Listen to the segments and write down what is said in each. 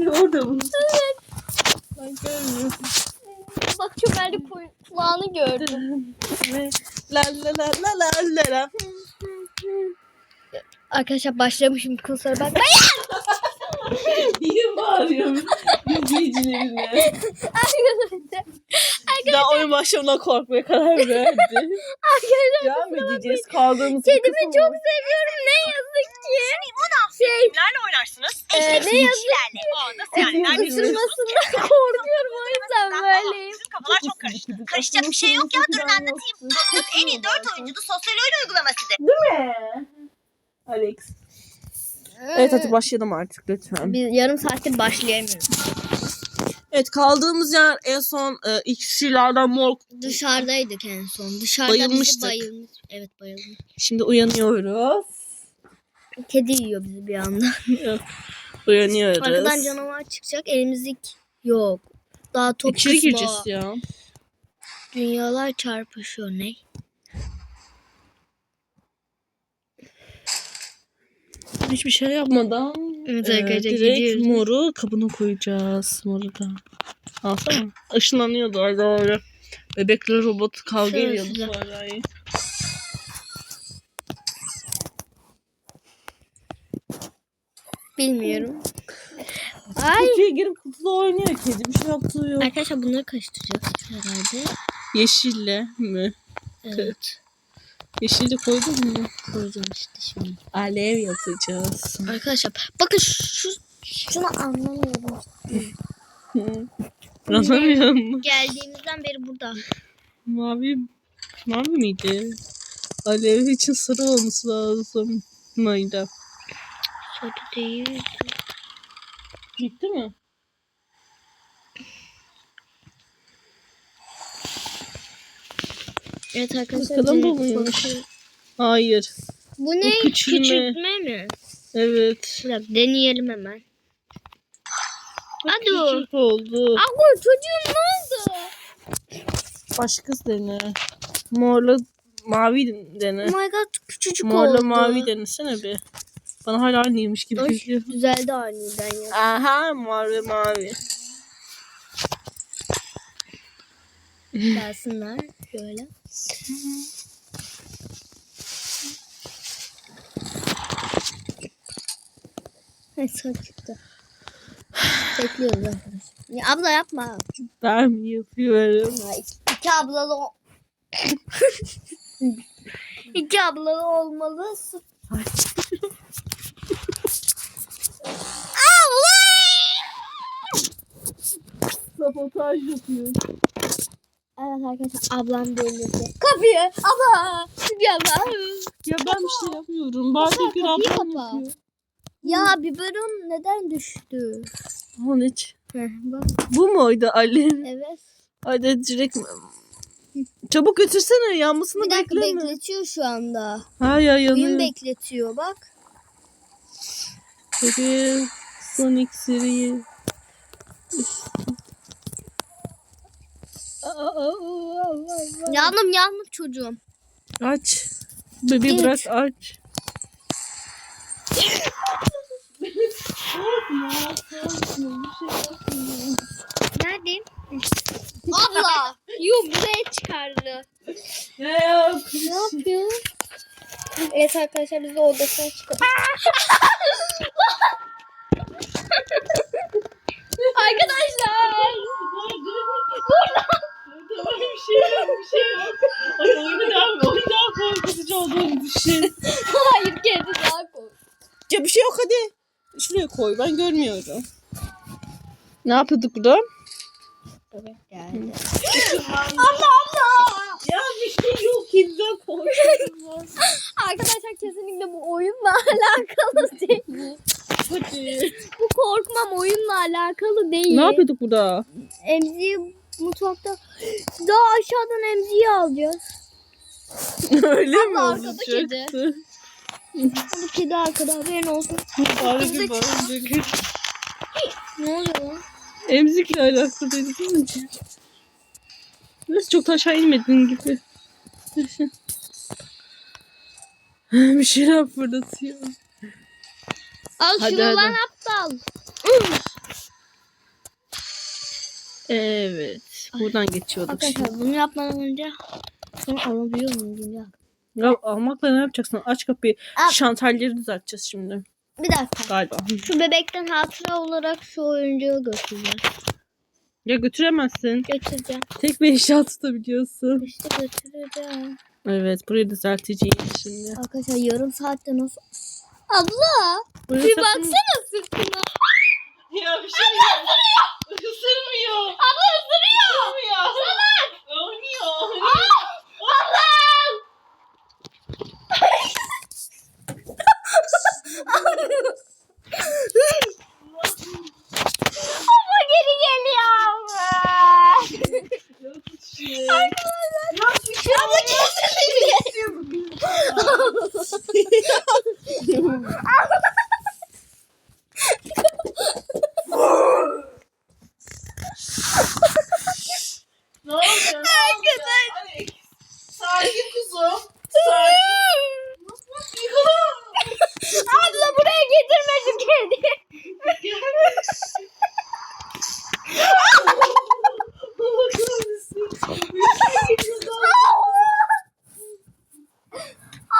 Orada mı? Ben görmüyorum. Bak çömeldi kulağını gördüm. La la la la la la la. Arkadaşlar başlamışım kusura bakma. Niye bağırıyorum? İzleyicilerine. Arkadaşlar. Daha oyun başlamına korkmaya karar verdi. Arkadaşlar. Devam edeceğiz. Kaldığımız Kedimi çok seviyorum ne yazık ki. Şey Kimlerle oynarsınız? e, ne yazık Kişilerle. Aa, nasıl yani? Nerede ısırmasından korkuyorum o yüzden böyleyim. Bizim kafalar çok karıştı. Karışacak bir şey yok ya. Durun anlatayım. Toplam en iyi 4 oyunculu sosyal oyun uygulamasıdır. Alex. Evet hadi başlayalım artık lütfen. Biz yarım saattir başlayamıyoruz. Evet kaldığımız yer en son e, iksirlerden mor. Dışarıdaydık en son. Dışarıda Bayılmıştık. bizi bayılmış. Evet bayılmış. Şimdi uyanıyoruz. Kedi yiyor bizi bir anda. Uyanıyoruz. Arkadan canavar çıkacak. Elimizlik yok. Daha top İçeri kısmı. gireceğiz ya. Dünyalar çarpışıyor ne? Hiçbir şey yapmadan Evet e, arkadaşlar, direkt gidiyoruz. moru kabına koyacağız. Moru da. Alsana. Işınlanıyordu orada öyle. Bebekle robot kavga Şöyle ediyordu size. sonra. Bilmiyorum. Ay. Kutuya girip kutuda oynuyor kedi. Bir şey yaptığı yok. Arkadaşlar bunları karıştıracağız herhalde. Yeşille mi? Evet. Yeşili koydun mu? Koyacağım işte şimdi. Alev yapacağız. Arkadaşlar bakın şu şunu anlamıyorum. Anlamıyorum. Geldiğimizden beri burada. Mavi, mavi miydi? Alev için sarı olması lazım. Mıydı? Sarı değil. Gitti mi? Evet arkadaşlar. Bakalım bu muymuş? Hayır. Bu ne? küçülme. Küçültme mi? Evet. Dakika deneyelim hemen. Hadi o. Küçük oldu. Aku çocuğum ne oldu? Başka dene. Morla mavi dene. Oh my god küçücük Morla oldu. mavi denesene bir. Bana hala aynıymış gibi Ay, geliyor. düzeldi aniden ya. Aha mor ve mavi. Gelsinler şöyle. Evet son çıktı. Bekliyoruz arkadaşlar. Ya abla yapma. Ben mi yapıyorum? Ya iki, iki ablalı o- İki ablalı olmalı. Sabotaj yapıyor. Evet arkadaşlar ablam delirdi. Kapıyı abla. Bir abla. Ya ben bir şey yapmıyorum. Bari bir kapıyı ablam kapa. yapıyor. Ya biberon neden düştü? Aman hiç. Bak. Bu muydu Ali? Evet. Hadi direkt Çabuk götürsene yanmasını Bir dakika bekleme. bekletiyor şu anda. Ha ya yanıyor. Oyun bekletiyor bak. Tabii son iksiri. Yandım yandım çocuğum. Aç. Bebeği Git. bırak aç. Neredeyim? Abla. Yuh buraya çıkardı. Ya ya. Ne yapıyor? Evet arkadaşlar biz de odasına çıkalım. arkadaşlar. Tamam bir şey yok bir şey yok. Ay oyunu daha, oyunu daha korkutucu olduğunu düşün. Hayır kendi daha koy. Ya bir şey yok hadi. Şuraya koy ben görmüyorum. Ne yapıyorduk burada? Evet geldi. Ya bir şey yok kimden korkuyorum. Arkadaşlar kesinlikle bu oyunla alakalı değil. hadi. Bu korkmam oyunla alakalı değil. Ne yapıyorduk burada? Emziği mutfakta daha aşağıdan emziği alacağız. Öyle mi Abla, arkada olacaktı? Bu kedi arkada haberin olsun. Bari bir bir. Ne oluyor lan? Emzikle alakalıydı değil mi? Nasıl çok da aşağı inmedin gibi. bir şeyler fırlatıyor. Al Hadi, şunu hadi. lan aptal. Evet. Buradan geçiyorduk şimdi. Arkadaşlar bunu yapmadan önce şunu alabiliyor muyum bilmiyorum. Ya almakla ne yapacaksın? Aç kapıyı. Al. Şantelleri düzelteceğiz şimdi. Bir dakika. Galiba. Şu bebekten hatıra olarak şu oyuncağı götüreceğim. Ya götüremezsin. Götüreceğim. Tek bir eşya tutabiliyorsun. İşte götüreceğim. Evet burayı düzelteceğiz şimdi. Arkadaşlar yarım saatte nasıl... Abla Burası bir baksana sırtına. Ya bir şey yok. Isırmıyor. Abla ısırıyor. Salak. Oynuyor. Abla geri geliyor abla. Abla Ne oluyor? Alex. Sakin kuzum. Sakin. Abla buraya getirmedim kedi.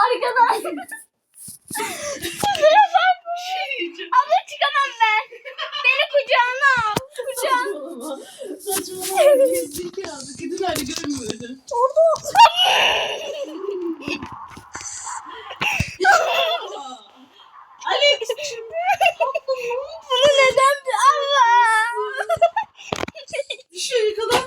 Arkadaşlar. Kusura bakma. Abla çıkamam ben. Beni kucağına al. Kucağına. Saçmalama. Gerizekalı. Gidin hadi görmüyordu. Alex. Bunu neden bir abla? Düşüyor yakala.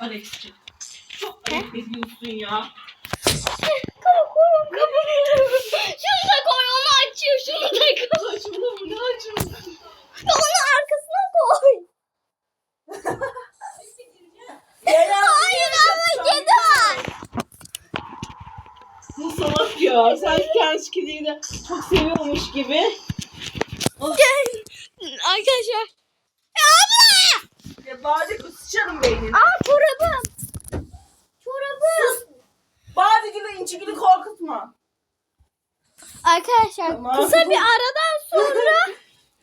Alex'ciğim. Ediyorsun ya. Şunu da koy onu açıyor. Şunu da koy. Saçmalama ne acıyorsun? Onu arkasına koy. Hayır abla kedi var. Bu salak ya. Sen kendi kediyi de çok seviyormuş gibi. Arkadaşlar. Abla. Ya bari sıçarım beynini. Aa. Çorabım. Bari gibi inci gibi korkutma. Arkadaşlar Tamam. kısa bir aradan sonra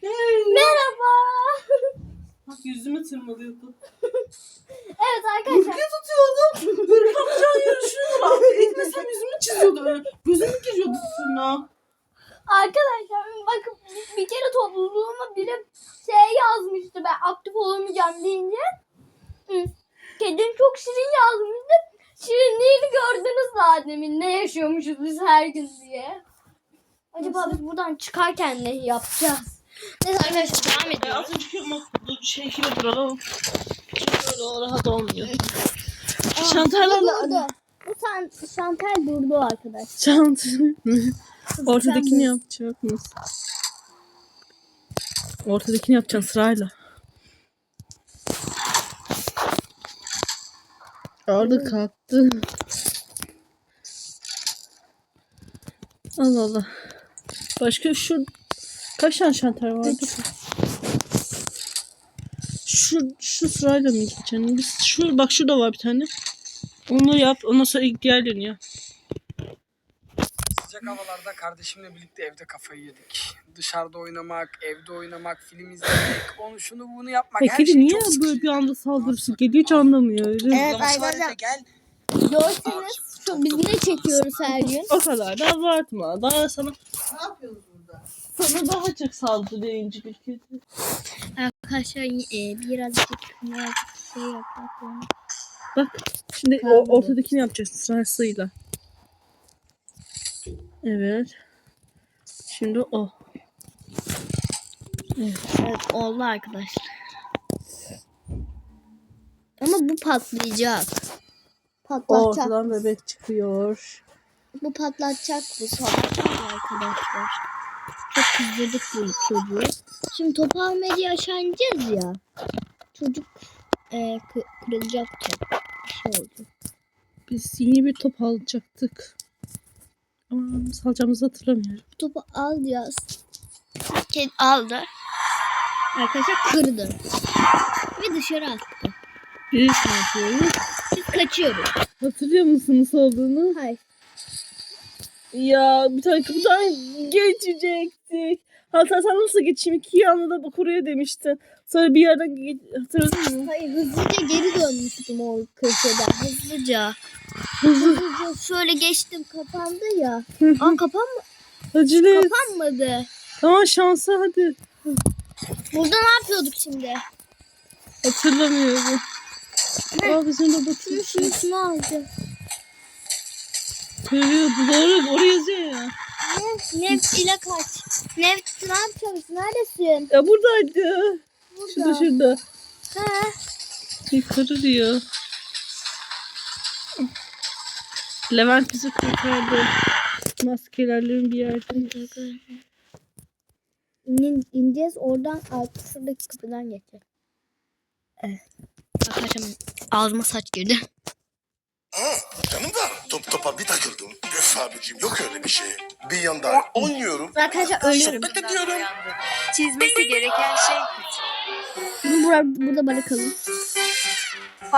merhaba. Bak yüzümü tırmalıyordu. Evet arkadaşlar. Ne tutuyordum? Hırkamayacağın yarışını bak. Etmesem yüzümü çiziyordu. Gözümü giriyordu tırnağa. Arkadaşlar bakın bir kere topluluğuma biri şey yazmıştı ben aktif olamayacağım deyince. Hı. Kedim çok şirin yazmıştı. Şirinliğini gördünüz zaten ne yaşıyormuşuz biz her gün diye. Acaba biz buradan çıkarken ne yapacağız? Neyse arkadaşlar devam E, ediyoruz. az önceki ama dur şey duralım. Çünkü öyle rahat olmuyor. Durdu. Bu san, şantel durdu arkadaş. Çanta. Ortadakini yapacak mısın? Ortadakini yapacaksın sırayla. Orada kalktı. Allah Allah. Başka şu kaç tane şantar vardı? Şu şu sırayla mı gideceksin? Biz şu bak şurada var bir tane. Onu yap. Ondan sonra ilk diğerlerini yap. Sıcak havalarda kardeşimle birlikte evde kafayı yedik. Dışarıda oynamak, evde oynamak, film izlemek, onu şunu bunu yapmak Ya her kedi şey niye çok böyle sıkıcı. bir anda saldırısı geliyor hiç anlamıyor. Öyle. Evet Uygulaması var arkadaşlar. gel. Görseniz şu, biz ne çekiyoruz her gün? O kadar da abartma. Daha sana ne yapıyoruz burada? Sana daha çok saldırıyınca bir kedi. Arkadaşlar e, birazcık birazcık şey yapmak lazım. Bak şimdi o, ortadakini yapacaksın sırasıyla. Evet. Şimdi o. Evet oldu arkadaşlar. Ama bu patlayacak. Patlatacak. Ortadan bebek çıkıyor. Bu patlatacak bu salak arkadaşlar. Çok kızdırdık bu çocuğu. Şimdi topu almaya diye aşağı ineceğiz ya. Çocuk e, kı- kırılacak top. Bir şey oldu. Biz yeni bir top alacaktık. Ama nasıl alacağımızı hatırlamıyorum. Topu alacağız. Kedi aldı. Arkadaşlar kırdı. Ve dışarı attı. Biz ne yapıyoruz? Biz kaçıyoruz. Hatırlıyor musun nasıl olduğunu? Hayır. Ya bir tane kapıdan geçecektik. Hatta sen nasıl geçeyim iki yanına da bak oraya demiştin. Sonra bir yerden ge- hatırladın mı? Hayır hızlıca geri dönmüştüm o köşeden. Hızlıca. Hızlı Hızlıca şöyle geçtim kapandı ya. Aa kapanma acele et. kapanmadı. Tamam şansa hadi. Burada ne yapıyorduk şimdi? Hatırlamıyorum. Aa bizim de Şunu batı şunu şunu aldı. Görüyordu. Doğru oraya yazıyor ya. Neft, neft ile kaç. Neft ne yapıyorsun? Neredesin? Ya buradaydı. Şurada Burada. şurada. Ha. Yukarı diyor. Levent bizi kurtardı. Maskelerlerin bir yerde. İn, ineceğiz oradan alt şuradaki kapıdan geçeceğiz. Evet. Arkadaşlar ağzıma saç girdi. Ha, canım da top topa bir takıldım. Öf abicim yok öyle bir şey. Bir yanda oynuyorum. Arkadaşlar ölüyorum. Sohbet ediyorum. Çizmesi gereken şey küçük. Burada, burada bırakalım.